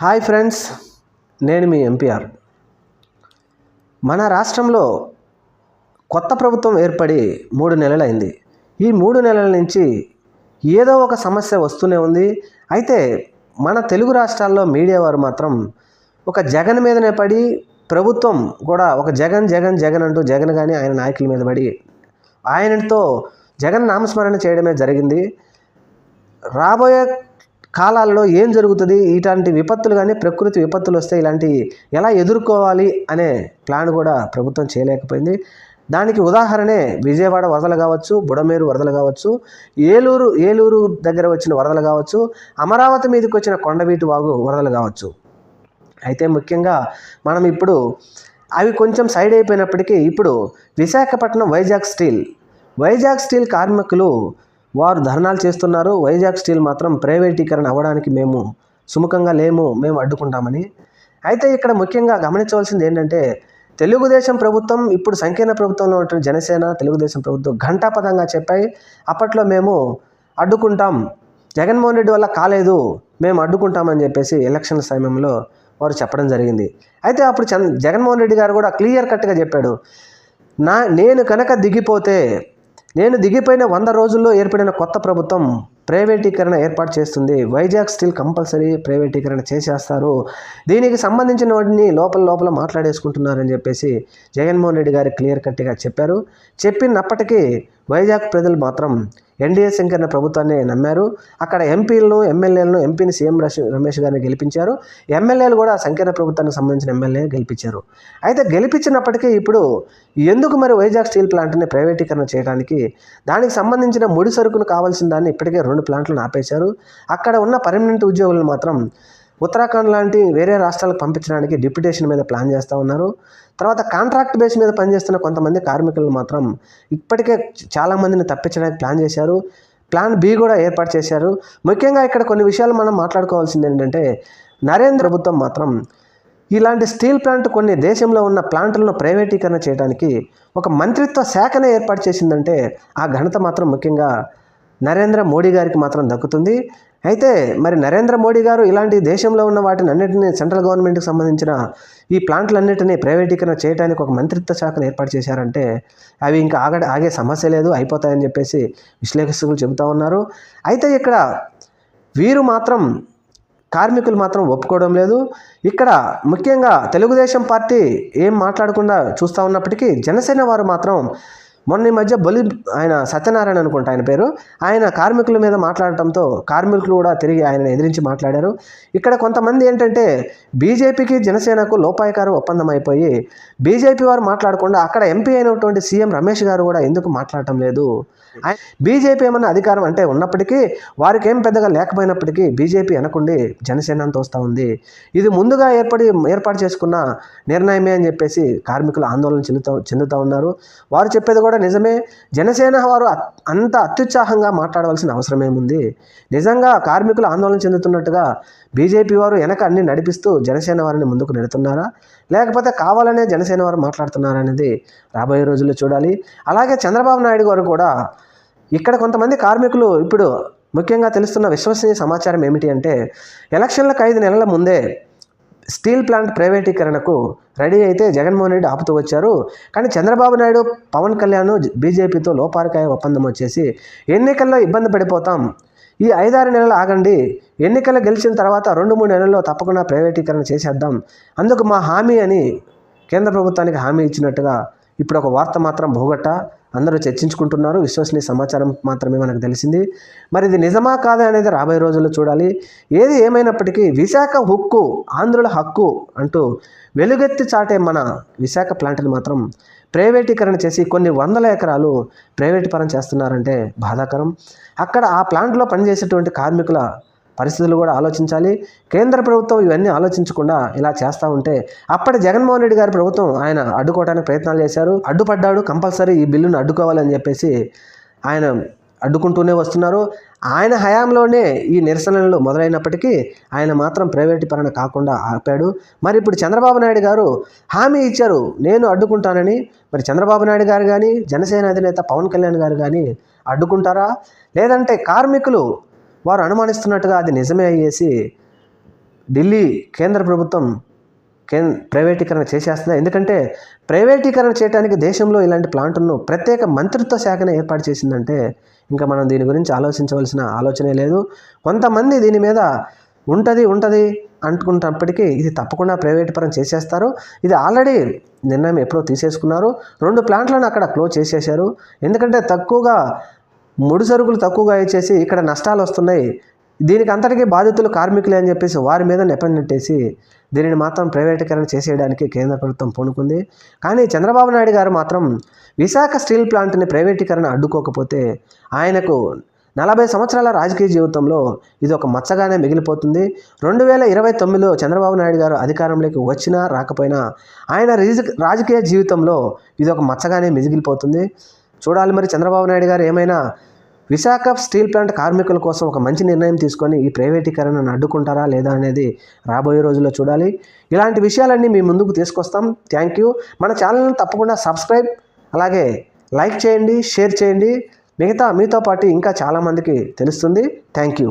Hi friends నేను మీ MPR మన రాష్ట్రంలో కొత్త ప్రభుత్వం ఏర్పడి మూడు నెలలైంది. ఈ మూడు నెలల నుంచి ఏదో ఒక సమస్య వస్తూనే ఉంది. అయితే మన తెలుగు రాష్ట్రాల్లో మీడియా వారు మాత్రం ఒక జగన్ మీదనే పడి ప్రభుత్వం కూడా ఒక జగన్ జగన్ జగన్ అంటూ జగన్ కానీ ఆయన నాయకుల మీద పడి ఆయనతో జగన్ నామస్మరణ చేయడమే జరిగింది. రాబోయే కాలాల్లో ఏం జరుగుతుంది? ఇలాంటి విపత్తులు కానీ ప్రకృతి విపత్తులు వస్తే ఇలాంటివి ఎలా ఎదుర్కోవాలి అనే ప్లాన్ కూడా ప్రభుత్వం చేయలేకపోయింది. దానికి ఉదాహరణే విజయవాడ వరదలు కావచ్చు బుడమేరు వరదలు కావచ్చు ఏలూరు ఏలూరు దగ్గర వచ్చిన వరదలు కావచ్చు అమరావతి మీదకి వచ్చిన కొండవీటి వాగు వరదలు కావచ్చు. అయితే ముఖ్యంగా మనం ఇప్పుడు అవి కొంచెం సైడ్ అయిపోయినప్పటికీ ఇప్పుడు విశాఖపట్నం వైజాగ్ స్టీల్. వైజాగ్ స్టీల్ కార్మికులు వారు ధర్నాలు చేస్తున్నారు. వైజాగ్ స్టీల్ మాత్రం ప్రైవేటీకరణ అవ్వడానికి మేము సుముఖంగా లేము మేము అడ్డుకుంటామని. అయితే ఇక్కడ ముఖ్యంగా గమనించవలసింది ఏంటంటే తెలుగుదేశం ప్రభుత్వం ఇప్పుడు సంకీర్ణ ప్రభుత్వంలో ఉంటున్న జనసేన తెలుగుదేశం ప్రభుత్వం ఘంటాపదంగా చెప్పాయి. అప్పట్లో మేము అడ్డుకుంటాం. జగన్మోహన్ రెడ్డి వల్ల కాలేదు మేము అడ్డుకుంటామని చెప్పేసి ఎలక్షన్ సమయంలో వారు చెప్పడం జరిగింది. అయితే అప్పుడు చంద్ జగన్మోహన్ రెడ్డి గారు కూడా క్లియర్ కట్గా చెప్పాడు. నా నేను కనుక దిగిపోతే నేను దిగిపోయిన వంద రోజుల్లో ఏర్పడిన కొత్త ప్రభుత్వం ప్రైవేటీకరణ ఏర్పాటు చేస్తుంది. వైజాగ్ స్టీల్ కంపల్సరీ ప్రైవేటీకరణ చేసేస్తారు. దీనికి సంబంధించిన వాటిని లోపల లోపల మాట్లాడేసుకుంటున్నారని చెప్పేసి జగన్మోహన్ రెడ్డి గారు క్లియర్ కట్గా చెప్పారు. చెప్పినప్పటికీ వైజాగ్ ప్రజలు మాత్రం ఎన్డీఏ సంకీర్ణ ప్రభుత్వాన్ని నమ్మారు. అక్కడ ఎంపీలను ఎమ్మెల్యేలను ఎంపీని సీఎం రమేష్ గారిని గెలిపించారు. ఎమ్మెల్యేలు కూడా సంకీర్ణ ప్రభుత్వానికి సంబంధించిన ఎమ్మెల్యే గెలిపించారు. అయితే గెలిపించినప్పటికీ ఇప్పుడు ఎందుకు మరి వైజాగ్ స్టీల్ ప్లాంట్ని ప్రైవేటీకరణ చేయడానికి దానికి సంబంధించిన ముడి సరుకును కావాల్సిన దాన్ని ఇప్పటికే రెండు ప్లాంట్లను ఆపేశారు. అక్కడ ఉన్న పర్మనెంట్ ఉద్యోగులను మాత్రం ఉత్తరాఖండ్ లాంటి వేరే రాష్ట్రాలకు పంపించడానికి డిప్యుటేషన్ మీద ప్లాన్ చేస్తూ ఉన్నారు. తర్వాత కాంట్రాక్ట్ బేస్ మీద పనిచేస్తున్న కొంతమంది కార్మికులను మాత్రం ఇప్పటికే చాలామందిని తప్పించడానికి ప్లాన్ చేశారు. ప్లాన్ బి కూడా ఏర్పాటు చేశారు. ముఖ్యంగా ఇక్కడ కొన్ని విషయాలు మనం మాట్లాడుకోవాల్సింది ఏంటంటే నరేంద్ర ప్రభుత్వం మాత్రం ఇలాంటి స్టీల్ ప్లాంట్ కొన్ని దేశంలో ఉన్న ప్లాంట్లను ప్రైవేటీకరణ చేయడానికి ఒక మంత్రిత్వ శాఖనే ఏర్పాటు చేసిందంటే ఆ ఘనత మాత్రం ముఖ్యంగా నరేంద్ర మోడీ గారికి మాత్రం దక్కుతుంది. అయితే మరి నరేంద్ర మోడీ గారు ఇలాంటి దేశంలో ఉన్న వాటిని అన్నింటినీ సెంట్రల్ గవర్నమెంట్కి సంబంధించిన ఈ ప్లాంట్లన్నింటినీ ప్రైవేటీకరణ చేయడానికి ఒక మంత్రిత్వ శాఖను ఏర్పాటు చేశారంటే అవి ఇంకా ఆగ ఆగే సమస్య లేదు అయిపోతాయని చెప్పేసి విశ్లేషకులు చెబుతూ ఉన్నారు. అయితే ఇక్కడ వీరు మాత్రం కార్మికులు మాత్రం ఒప్పుకోవడం లేదు. ఇక్కడ ముఖ్యంగా తెలుగుదేశం పార్టీ ఏం మాట్లాడకుండా చూస్తూ ఉన్నప్పటికీ జనసేన వారు మాత్రం మొన్న ఈ మధ్య బలి ఆయన సత్యనారాయణ అనుకుంటా ఆయన పేరు. ఆయన కార్మికుల మీద మాట్లాడటంతో కార్మికులు కూడా తిరిగి ఆయన ఎదిరించి మాట్లాడారు. ఇక్కడ కొంతమంది ఏంటంటే బీజేపీకి జనసేనకు లోపాయకారు ఒప్పందం అయిపోయి బీజేపీ వారు మాట్లాడకుండా అక్కడ ఎంపీ అయినటువంటి సీఎం రమేష్ గారు కూడా ఎందుకు మాట్లాడటం లేదు? బీజేపీ ఏమన్నా అధికారం అంటే ఉన్నప్పటికీ వారికి ఏం పెద్దగా లేకపోయినప్పటికీ బీజేపీ అనకుండి జనసేన తోస్తూ వస్తూ ఉంది. ఇది ముందుగా ఏర్పడి ఏర్పాటు చేసుకున్న నిర్ణయమే అని చెప్పేసి కార్మికులు ఆందోళన చెందుతూ చెందుతూ ఉన్నారు. వారు చెప్పేది కూడా నిజమే. జనసేన వారు అత్- అంత అత్యుత్సాహంగా మాట్లాడవలసిన అవసరమేముంది? నిజంగా కార్మికులు ఆందోళన చెందుతున్నట్టుగా బీజేపీ వారు వెనక అన్ని నడిపిస్తూ జనసేన వారిని ముందుకు నెడుతున్నారా? లేకపోతే కావాలనే జనసేన వారు మాట్లాడుతున్నారా అనేది రాబోయే రోజుల్లో చూడాలి. అలాగే చంద్రబాబు నాయుడు గారు కూడా ఇక్కడ కొంతమంది కార్మికులు ఇప్పుడు ముఖ్యంగా తెలుస్తున్న విశ్వసనీయ సమాచారం ఏమిటి అంటే ఎలక్షన్లకు ఐదు నెలల ముందే స్టీల్ ప్లాంట్ ప్రైవేటీకరణకు రెడీ అయితే జగన్మోహన్ రెడ్డి ఆపుతూ వచ్చారు. కానీ చంద్రబాబు నాయుడు పవన్ కళ్యాణ్ బీజేపీతో లోపారకాయ ఒప్పందం వచ్చేసి ఎన్నికల్లో ఇబ్బంది పడిపోతాం. ఈ ఐదారు నెలలు ఆగండి. ఎన్నికలు గెలిచిన తర్వాత రెండు మూడు నెలల్లో తప్పకుండా ప్రైవేటీకరణ చేసేద్దాం. అందుకు మా హామీ అని కేంద్ర ప్రభుత్వానికి హామీ ఇచ్చినట్టుగా ఇప్పుడు ఒక వార్త మాత్రం భూగట్ట అందరూ చర్చించుకుంటున్నారు. విశ్వసనీయ సమాచారం మాత్రమే మనకు తెలిసింది. మరి ఇది నిజమా కాదా అనేది రాబోయే రోజుల్లో చూడాలి. ఏది ఏమైనప్పటికీ విశాఖ హక్కు ఆంధ్రుల హక్కు అంటూ వెలుగెత్తి చాటే మన విశాఖ ప్లాంట్ని మాత్రం ప్రైవేటీకరణ చేసి కొన్ని వందల ఎకరాలు ప్రైవేట్ పరం చేస్తున్నారంటే బాధాకరం. అక్కడ ఆ ప్లాంట్లో పనిచేసేటువంటి కార్మికుల పరిస్థితులు కూడా ఆలోచించాలి. కేంద్ర ప్రభుత్వం ఇవన్నీ ఆలోచించకుండా ఇలా చేస్తూ ఉంటే అప్పటి జగన్మోహన్ రెడ్డి గారి ప్రభుత్వం ఆయన అడ్డుకోవడానికి ప్రయత్నాలు చేశారు. అడ్డుపడ్డాడు కంపల్సరీ ఈ బిల్లును అడ్డుకోవాలని చెప్పేసి ఆయన అడ్డుకుంటూనే వస్తున్నారు. ఆయన హయాంలోనే ఈ నిరసనలు మొదలైనప్పటికీ ఆయన మాత్రం ప్రైవేటీకరణ కాకుండా ఆపాడు. మరి ఇప్పుడు చంద్రబాబు నాయుడు గారు హామీ ఇచ్చారు నేను అడ్డుకుంటానని. మరి చంద్రబాబు నాయుడు గారు కానీ జనసేన అధినేత పవన్ కళ్యాణ్ గారు కానీ అడ్డుకుంటారా? లేదంటే కార్మికులు వారు అనుమానిస్తున్నట్టుగా అది నిజమే అయ్యేసి ఢిల్లీ కేంద్ర ప్రభుత్వం కే ప్రైవేటీకరణ చేసేస్తుంది. ఎందుకంటే ప్రైవేటీకరణ చేయడానికి దేశంలో ఇలాంటి ప్లాంట్ను ప్రత్యేక మంత్రిత్వ శాఖను ఏర్పాటు చేసిందంటే ఇంకా మనం దీని గురించి ఆలోచించవలసిన ఆలోచనే లేదు. కొంతమంది దీని మీద ఉంటుంది ఉంటుంది అంటుకున్నప్పటికీ ఇది తప్పకుండా ప్రైవేట్ పరం చేసేస్తారు. ఇది ఆల్రెడీ నిర్ణయం ఎప్పుడో తీసేసుకున్నారు. రెండు ప్లాంట్లను అక్కడ క్లోజ్ చేసేశారు. ఎందుకంటే తక్కువగా ముడి సరుకులు తక్కువగా ఇచ్చేసి ఇక్కడ నష్టాలు వస్తున్నాయి. దీనికి అంతటికీ బాధితులు కార్మికులే అని చెప్పేసి వారి మీద నెపనెట్టేసి దీనిని మాత్రం ప్రైవేటీకరణ చేసేయడానికి కేంద్ర ప్రభుత్వం పూనుకుంది. కానీ చంద్రబాబు నాయుడు గారు మాత్రం విశాఖ స్టీల్ ప్లాంట్ని ప్రైవేటీకరణ అడ్డుకోకపోతే ఆయనకు నలభై సంవత్సరాల రాజకీయ జీవితంలో ఇది ఒక మచ్చగానే మిగిలిపోతుంది. రెండు వేల ఇరవై తొమ్మిదిలో చంద్రబాబు నాయుడు గారు అధికారంలోకి వచ్చినా రాకపోయినా ఆయన రాజకీయ జీవితంలో ఇది ఒక మచ్చగానే మిగిలిపోతుంది. చూడాలి మరి చంద్రబాబు నాయుడు గారు ఏమైనా విశాఖ స్టీల్ ప్లాంట్ కార్మికుల కోసం ఒక మంచి నిర్ణయం తీసుకొని ఈ ప్రైవేటీకరణను అడ్డుకుంటారా లేదా అనేది రాబోయే రోజుల్లో చూడాలి. ఇలాంటి విషయాలన్నీ మీ ముందుకు తీసుకొస్తాం. థ్యాంక్ యూ మన ఛానల్ని తప్పకుండా సబ్స్క్రైబ్ అలాగే లైక్ చేయండి షేర్ చేయండి. మిగతా మీతో పాటు ఇంకా చాలామందికి తెలుస్తుంది. Thank you